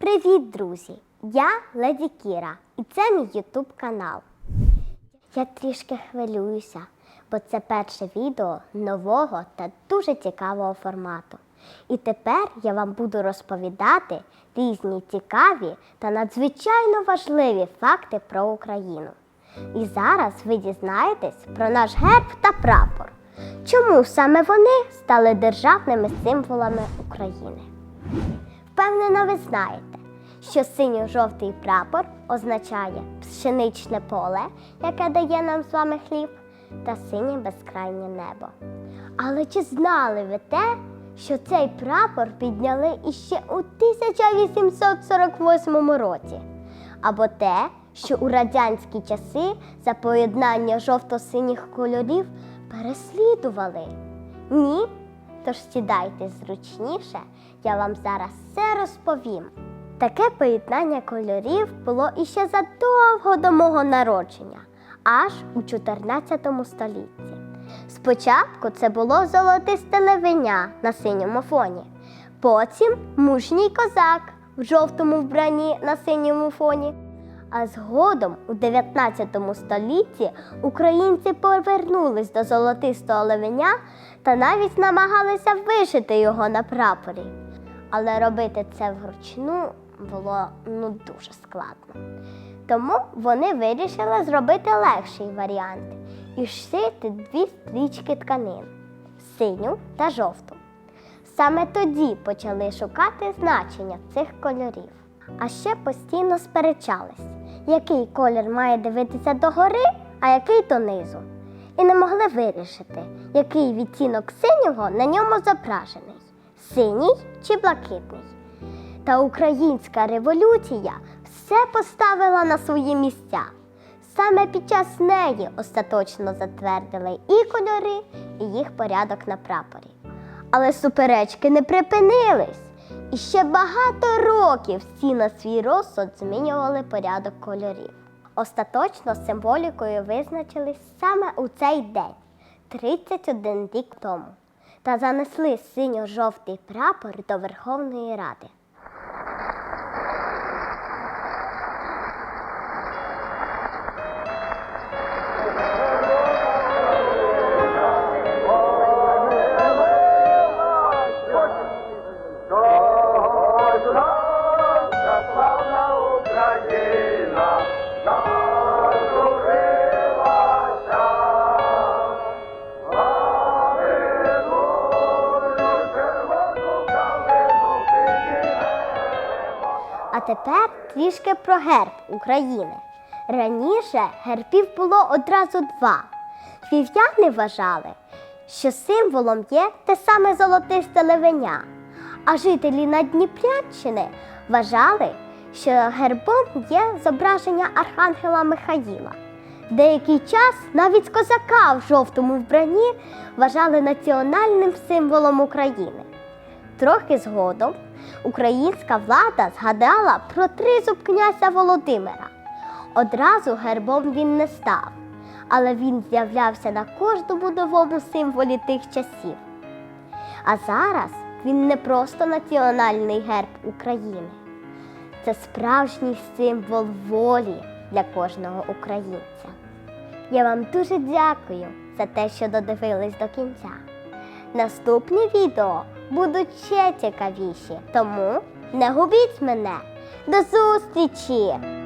Привіт, друзі! Я Леді Кіра, і це мій Ютуб канал. Я трішки хвилююся, бо це перше відео нового та дуже цікавого формату. І тепер я вам буду розповідати різні цікаві та надзвичайно важливі факти про Україну. І зараз ви дізнаєтесь про наш герб та прапор. Чому саме вони стали державними символами України? Впевнено, ви знаєте, що синьо-жовтий прапор означає пшеничне поле, яке дає нам з вами хліб, та синє безкрайнє небо. Але чи знали ви те, що цей прапор підняли іще у 1848 році? Або те, що у радянські часи за поєднання жовто-синіх кольорів переслідували? Ні? Тож сідайте зручніше, я вам зараз все розповім. Таке поєднання кольорів було іще задовго до мого народження, аж у 14 столітті. Спочатку це було золотисте левеня на синьому фоні, потім мужній козак в жовтому вбранні на синьому фоні. А згодом, у 19 столітті, українці повернулись до золотистого левеня та навіть намагалися вишити його на прапорі. Але робити це вручну було ну дуже складно. Тому вони вирішили зробити легший варіант і шити дві стрічки тканин синю та жовту. Саме тоді почали шукати значення цих кольорів. А ще постійно сперечались, який колір має дивитися догори, а який донизу. І не могли вирішити, який відтінок синього на ньому зображений синій чи блакитний. Та українська революція все поставила на свої місця. Саме під час неї остаточно затвердили і кольори, і їх порядок на прапорі. Але суперечки не припинились. І ще багато років всі на свій розсуд змінювали порядок кольорів. Остаточно символікою визначились саме у цей день, 31 рік тому, та занесли синьо-жовтий прапор до Верховної Ради. Тепер трішки про герб України. Раніше гербів було одразу два. Львів'яни вважали, що символом є те саме золотисте левеня, а жителі Надніпрянщини вважали, що гербом є зображення Архангела Михаїла. Деякий час навіть козака в жовтому вбранні вважали національним символом України. Трохи згодом українська влада згадала про тризуб князя Володимира. Одразу гербом він не став, але він з'являвся на кожному новому символі тих часів. А зараз він не просто національний герб України, це справжній символ волі для кожного українця. Я вам дуже дякую за те, що додивились до кінця. Наступні відео будуть ще цікавіші, тому не губіть мене. До зустрічі!